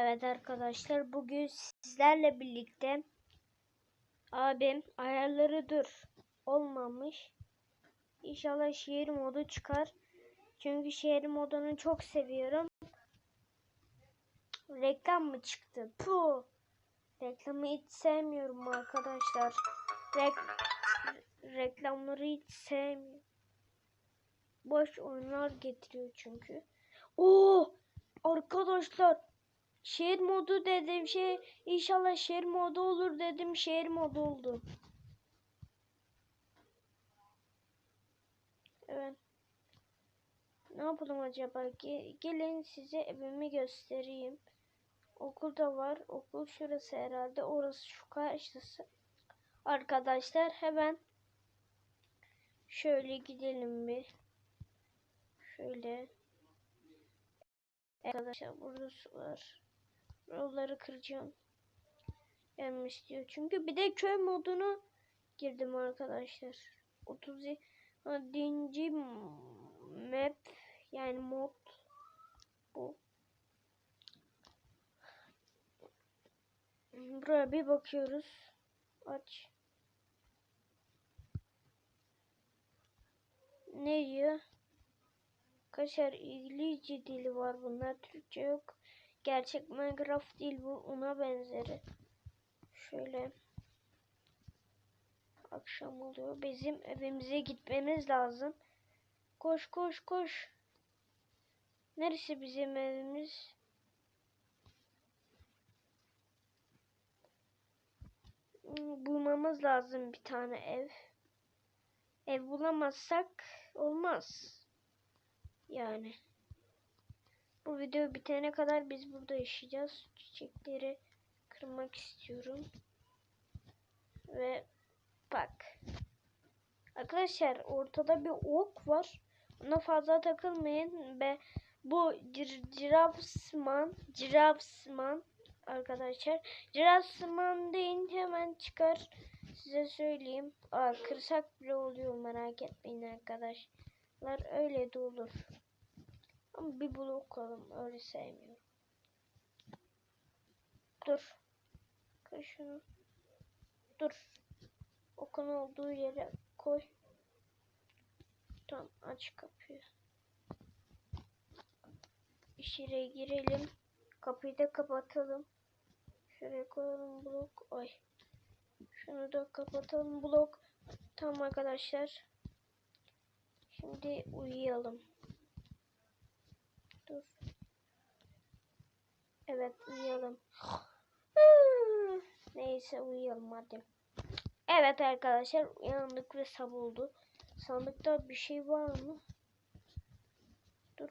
Evet arkadaşlar bugün sizlerle birlikte abim ayarları dur olmamış. İnşallah şehir modu çıkar. Çünkü şehir modunu çok seviyorum. Reklam mı çıktı? Puh. Reklamı hiç sevmiyorum arkadaşlar. Rek- reklamları hiç sevmiyorum. Boş oyunlar getiriyor çünkü. Oo! Arkadaşlar şehir modu dedim şey inşallah şehir modu olur dedim şehir modu oldu. Evet. Ne yapalım acaba? Ge- gelin size evimi göstereyim. Okul da var. Okul şurası herhalde. Orası şu karşısı. Arkadaşlar hemen şöyle gidelim bir. Şöyle. Arkadaşlar burada su var. Yolları kıracağım. Gelmek istiyor. Çünkü bir de köy modunu girdim arkadaşlar. 37. map yani mod bu. Buraya bir bakıyoruz. Aç. Ne diyor? Arkadaşlar İngilizce dili var bunlar Türkçe yok. Gerçek Minecraft değil bu ona benzeri. Şöyle akşam oluyor. Bizim evimize gitmemiz lazım. Koş koş koş. Neresi bizim evimiz? Hmm, Bulmamız lazım bir tane ev. Ev bulamazsak olmaz. Yani. Bu video bitene kadar biz burada yaşayacağız. Çiçekleri kırmak istiyorum. Ve bak. Arkadaşlar ortada bir ok var. Ona fazla takılmayın ve bu cir cirafsman, cirafsman arkadaşlar. Cirafsman deyince hemen çıkar. Size söyleyeyim. Aa, kırsak bile oluyor merak etmeyin arkadaşlar. Öyle de olur. Ama bir blok alalım. Öyle sevmiyorum. Dur. Koy şunu. Dur. Okun olduğu yere koy. Tamam aç kapıyı. İçeri girelim. Kapıyı da kapatalım. Şuraya koyalım blok. Ay. Şunu da kapatalım blok. Tamam arkadaşlar. Şimdi uyuyalım. Dur. Evet uyuyalım. Neyse uyuyalım hadi. Evet arkadaşlar uyandık ve sabah oldu. Sandıkta bir şey var mı? Dur.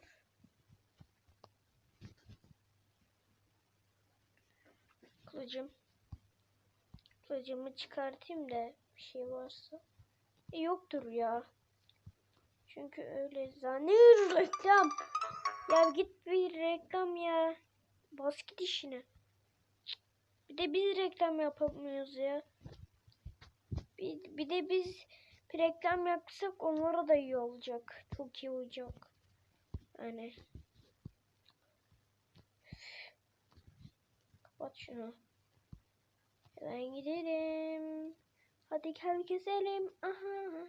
Kılıcım. Kılıcımı çıkartayım da bir şey varsa. E, yoktur ya. Çünkü öyle zannediyorum reklam. Ya git bir reklam ya. Bas git işine. Bir de biz reklam yapamıyoruz ya. Bir, bir de biz bir reklam yapsak onlara da iyi olacak. Çok iyi olacak. Yani. Kapat şunu. Hemen gidelim. Hadi gel gezelim. Aha.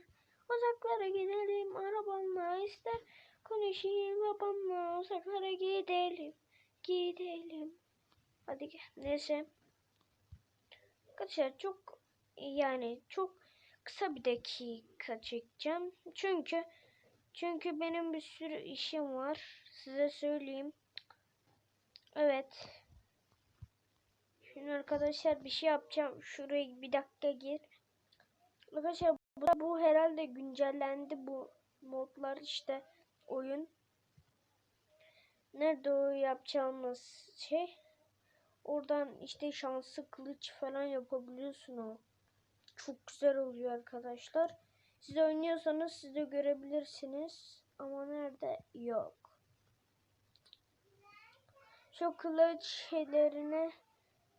Uzaklara gidelim. Arabamla ister. Konuşayım babamla. Uzaklara gidelim. Gidelim. Hadi gel. Neyse. Arkadaşlar çok yani çok kısa bir dakika çekeceğim. Çünkü çünkü benim bir sürü işim var. Size söyleyeyim. Evet. Şimdi arkadaşlar bir şey yapacağım. Şuraya bir dakika gir. Arkadaşlar bu, bu herhalde güncellendi bu modlar işte oyun. Nerede o yapacağımız şey? Oradan işte şanslı kılıç falan yapabiliyorsun o. Çok güzel oluyor arkadaşlar. Siz oynuyorsanız siz de görebilirsiniz. Ama nerede? Yok. Şu kılıç şeylerine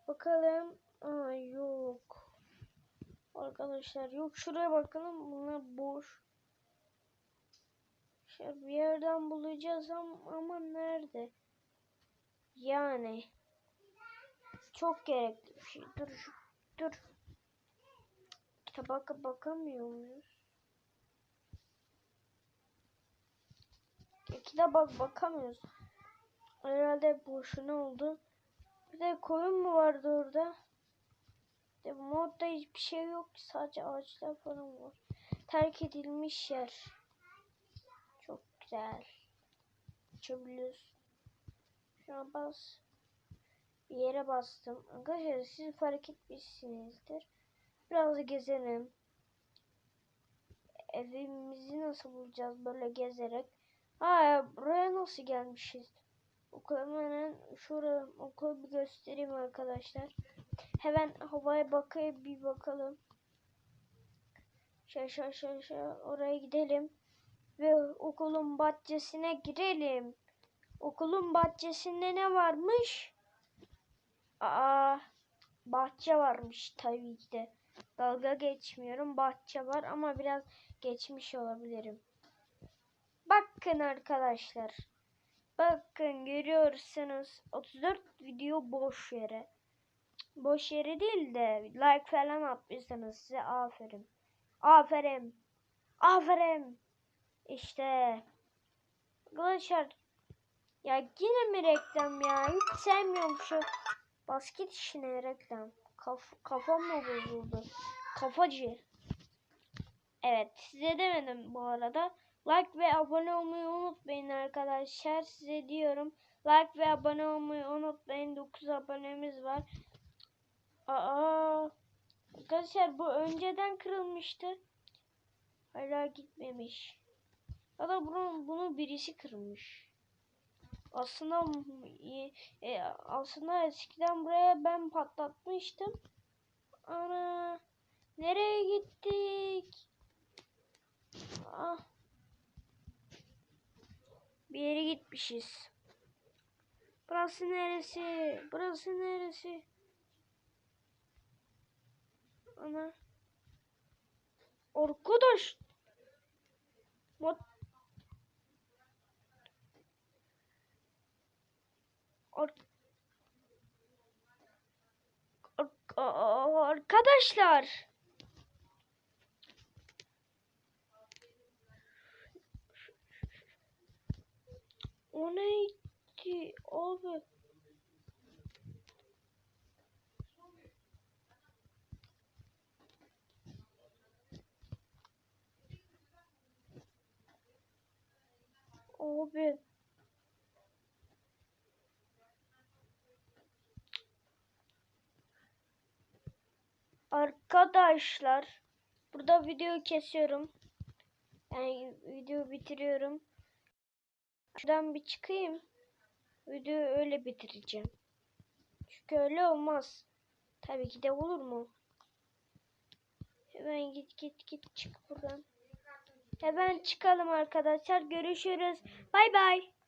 bakalım. Aa yok. Arkadaşlar yok. Şuraya bakalım. Bunlar boş. Bir yerden bulacağız ama, ama nerede? Yani çok gerekli bir şey. Dur şu dur. Kitaba bak- bakamıyor muyuz? Kitaba bak bakamıyoruz. Herhalde boşuna oldu. Bir de koyun mu vardı orada? De modda hiçbir şey yok sadece ağaçlar falan var. Terk edilmiş yer. Güzel. Açabiliyoruz. Şu an bas. Bir yere bastım. Arkadaşlar siz fark etmişsinizdir. Biraz gezelim. Evimizi nasıl bulacağız böyle gezerek? Ha buraya nasıl gelmişiz? Okulu hemen şuraya okulu bir göstereyim arkadaşlar. Hemen havaya bakayım bir bakalım. Şöyle şöyle oraya gidelim. Ve okulun bahçesine girelim. Okulun bahçesinde ne varmış? Aa, bahçe varmış tabii ki de. Dalga geçmiyorum. Bahçe var ama biraz geçmiş olabilirim. Bakın arkadaşlar. Bakın görüyorsunuz 34 video boş yere. Boş yere değil de like falan atmışsınız size aferin. Aferin. Aferin. İşte. Arkadaşlar ya yine mi reklam ya? Hiç sevmiyorum şu basket işine reklam. Kaf kafam mı bozuldu? Kafacı. Evet size demedim bu arada. Like ve abone olmayı unutmayın arkadaşlar. Size diyorum. Like ve abone olmayı unutmayın. 9 abonemiz var. Aa, arkadaşlar bu önceden kırılmıştı. Hala gitmemiş. Ya da bunu, bunu birisi kırmış. Aslında e, aslında eskiden buraya ben patlatmıştım. Ana nereye gittik? Ah. Bir yere gitmişiz. Burası neresi? Burası neresi? Ana. Arkadaş. Mod Ar Arkadaşlar. O neydi abi? Abi. Arkadaşlar. Burada videoyu kesiyorum. Yani videoyu bitiriyorum. Şuradan bir çıkayım. Videoyu öyle bitireceğim. Çünkü öyle olmaz. Tabii ki de olur mu? Hemen git git git çık buradan. Hemen çıkalım arkadaşlar. Görüşürüz. Bay bay.